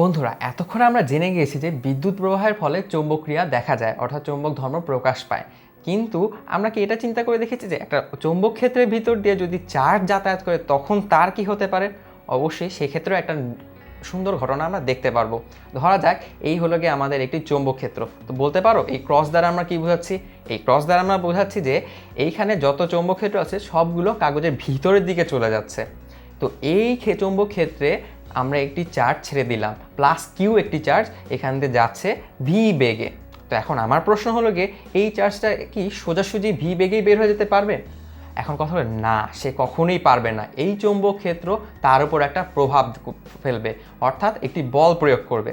বন্ধুরা, এতক্ষণ আমরা জেনে গিয়েছি যে বিদ্যুৎ প্রবাহের ফলে চৌম্বক ক্রিয়া দেখা যায়, অর্থাৎ চৌম্বক ধর্ম প্রকাশ পায়। কিন্তু আমরা কি এটা চিন্তা করে দেখেছি যে একটা চৌম্বক ক্ষেত্রের ভিতর দিয়ে যদি চার্জ যাতায়াত করে, তখন তার কি হতে পারে? অবশ্যই সেক্ষেত্রেও একটা সুন্দর ঘটনা আমরা দেখতে পারব। ধরা যাক, এই হলো গিয়ে আমাদের একটি চৌম্বক ক্ষেত্র। তো বলতে পারো, এই ক্রস দ্বারা আমরা কি বোঝাচ্ছি? এই ক্রস দ্বারা আমরা বোঝাচ্ছি যে এইখানে যত চৌম্বক ক্ষেত্র আছে, সবগুলো কাগজের ভিতরের দিকে চলে যাচ্ছে। তো এই চৌম্বক ক্ষেত্রে আমরা একটি চার্জ ছেড়ে দিলাম প্লাস কিউ একটি চার্জ এখান দিয়ে যাচ্ছে ভি বেগে। তো এখন আমার প্রশ্ন হলো গিয়ে, এই চার্জটা কি সোজাসুজি ভি বেগেই বের হয়ে যেতে পারবে? এখন কথা হলো, না, সে কখনোই পারবে না। এই চৌম্বক ক্ষেত্র তার উপর একটা প্রভাব ফেলবে, অর্থাৎ একটি বল প্রয়োগ করবে।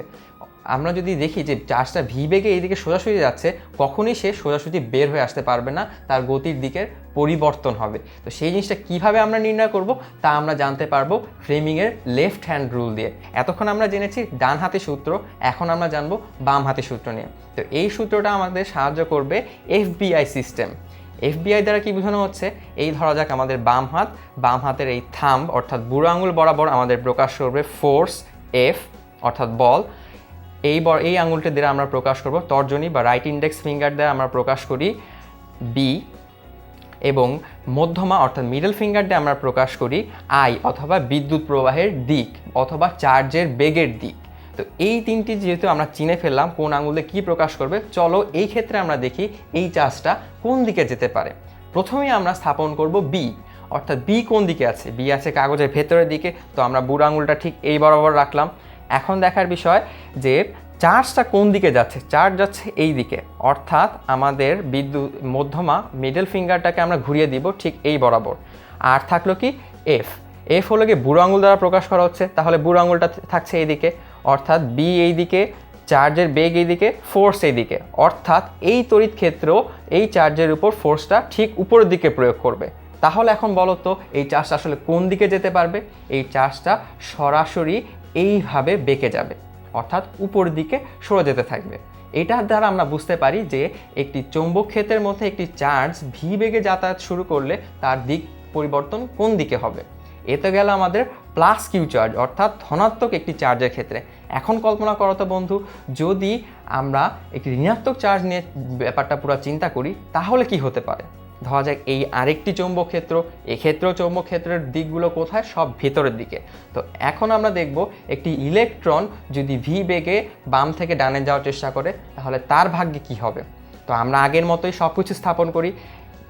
আমরা যদি দেখি যে চার্জটা ভি বেগে এইদিকে সোজাসুজি যাচ্ছে, কখনই সে সোজাসুজি বের হয়ে আসতে পারবে না, তার গতির দিকের পরিবর্তন হবে। তো সেই জিনিসটা কীভাবে আমরা নির্ণয় করব, তা আমরা জানতে পারব ফ্রেমিংয়ের লেফট হ্যান্ড রুল দিয়ে। এতক্ষণ আমরা জেনেছি ডান হাতি সূত্র, এখন আমরা জানব বাম হাতি সূত্র নিয়ে। তো এই সূত্রটা আমাদের সাহায্য করবে এফবিআই সিস্টেম। এফবিআই দ্বারা কি বোঝানো হচ্ছে? এই ধরা যাক আমাদের বাম হাত, বাম হাতের এই থাম্ব, অর্থাৎ বুড়ো আঙুল বরাবর আমাদের প্রকাশ করবে ফোর্স এফ অর্থাৎ বল। এই বর এই আঙুলটি দ্বারা আমরা প্রকাশ করব তর্জনী বা রাইট ইন্ডেক্স ফিঙ্গার দ্বারা আমরা প্রকাশ করি বি এবং মধ্যমা অর্থাৎ মিডল ফিঙ্গার দিয়ে আমরা প্রকাশ করি আই অথবা বিদ্যুৎ প্রবাহের দিক অথবা চার্জের বেগের দিক। তো এই তিনটি যেহেতু আমরা চিনে ফেললাম কোন আঙুলে কি প্রকাশ করবে, চলো এই ক্ষেত্রে আমরা দেখি এই চার্জটা কোন দিকে যেতে পারে। প্রথমেই আমরা স্থাপন করব বি অর্থাৎ বি কোন দিকে আছে? বি আছে কাগজের ভেতরের দিকে, তো আমরা বুড়ো আঙুলটা ঠিক এই বরাবর রাখলাম। এখন দেখার বিষয় যে চার্জটা কোন দিকে যাচ্ছে? চার্জ যাচ্ছে এই দিকে। অর্থাৎ আমাদের বিদ্যুৎ মধ্যমা মিডল ফিঙ্গারটাকে আমরা ঘুরিয়ে দিব ঠিক এই বরাবর। আর থাকল কি এফ এফ হলো কি বুড়ো আঙুল দ্বারা প্রকাশ করা হচ্ছে, তাহলে বুড়ো আঙুলটা থাকছে এইদিকে অর্থাৎ বি এই দিকে, চার্জের বেগ এইদিকে ফোর্স এইদিকে অর্থাৎ এই তড়িৎ ক্ষেত্র এই চার্জের উপর ফোর্সটা ঠিক উপরের দিকে প্রয়োগ করবে। তাহলে এখন বলো তো এই চার্জটা আসলে কোন দিকে যেতে পারবে? এই চার্জটা সরাসরি এইভাবে বেঁকে যাবে, অর্থাৎ উপর দিকে সরে যেতে থাকবে। এটার দ্বারা আমরা বুঝতে পারি যে একটি চৌম্বক ক্ষেত্রের মধ্যে একটি চার্জ ভি বেগে যাতায়াত শুরু করলে তার দিক পরিবর্তন কোন দিকে হবে? এতে গেল আমাদের প্লাস কিউ চার্জ অর্থাৎ ধনাত্মক একটি চার্জের ক্ষেত্রে। এখন কল্পনা করো তো বন্ধু, যদি আমরা একটি ঋণাত্মক চার্জ নিয়ে ব্যাপারটা পুরো চিন্তা করি, তাহলে কি হতে পারে? ধরা যাক এই আরেকটি চৌম্বক ক্ষেত্র এক্ষেত্রেও চৌম্বক ক্ষেত্রের দিকগুলো কোথায়? সব ভেতরের দিকে। তো এখন আমরা দেখব একটি ইলেকট্রন যদি ভি বেগে বাম থেকে ডানে যাওয়ার চেষ্টা করে, তাহলে তার ভাগ্যে কি হবে? তো আমরা আগের মতোই সব কিছু স্থাপন করি।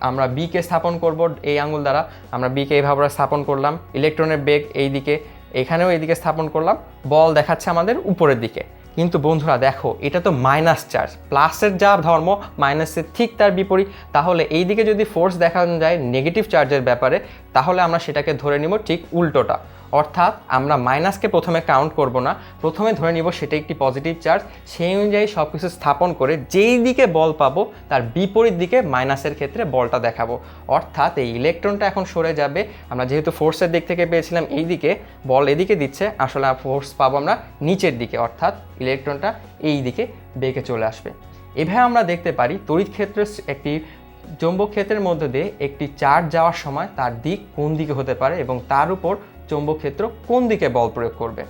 আমরা বিকে স্থাপন করব এই আঙুল দ্বারা। আমরা বিকে এইভাবে স্থাপন করলাম। ইলেকট্রনের বেগ এই দিকে এখানেও এইদিকে স্থাপন করলাম। বল দেখাচ্ছে আমাদের উপরের দিকে। কিন্তু বন্ধুরা দেখো, এটা তো মাইনাস চার্জ প্লাসের যা ধর্ম মাইনাসের ঠিক তার বিপরীত, তাহলে এই দিকে যদি ফোর্স দেখানো যায় নেগেটিভ চার্জের ব্যাপারে, তাহলে আমরা সেটাকে ধরে নিব ঠিক উল্টোটা। অর্থাৎ আমরা মাইনাসকে প্রথমে কাউন্ট করব না, প্রথমে ধরে নিব সেটা একটি পজিটিভ চার্জ সেই অনুযায়ী সব কিছু স্থাপন করে যেই দিকে বল পাবো, তার বিপরীত দিকে মাইনাসের ক্ষেত্রে বলটা দেখাবো। অর্থাৎ এই ইলেকট্রনটা এখন সরে যাবে, আমরা যেহেতু ফোর্সের দিক থেকে পেয়েছিলাম এই দিকে বল এদিকে দিচ্ছে, আসলে ফোর্স পাবো আমরা নিচের দিকে, অর্থাৎ ইলেকট্রনটা এই দিকে বেঁকে চলে আসবে। এভাবে আমরা দেখতে পারি তড়িৎ ক্ষেত্রের একটি চৌম্বক ক্ষেত্রের মধ্যে দিয়ে একটি চার্জ যাওয়ার সময় তার দিক কোন দিকে হতে পারে এবং তার উপর চৌম্বক ক্ষেত্র কোন দিকে বল প্রয়োগ করবে?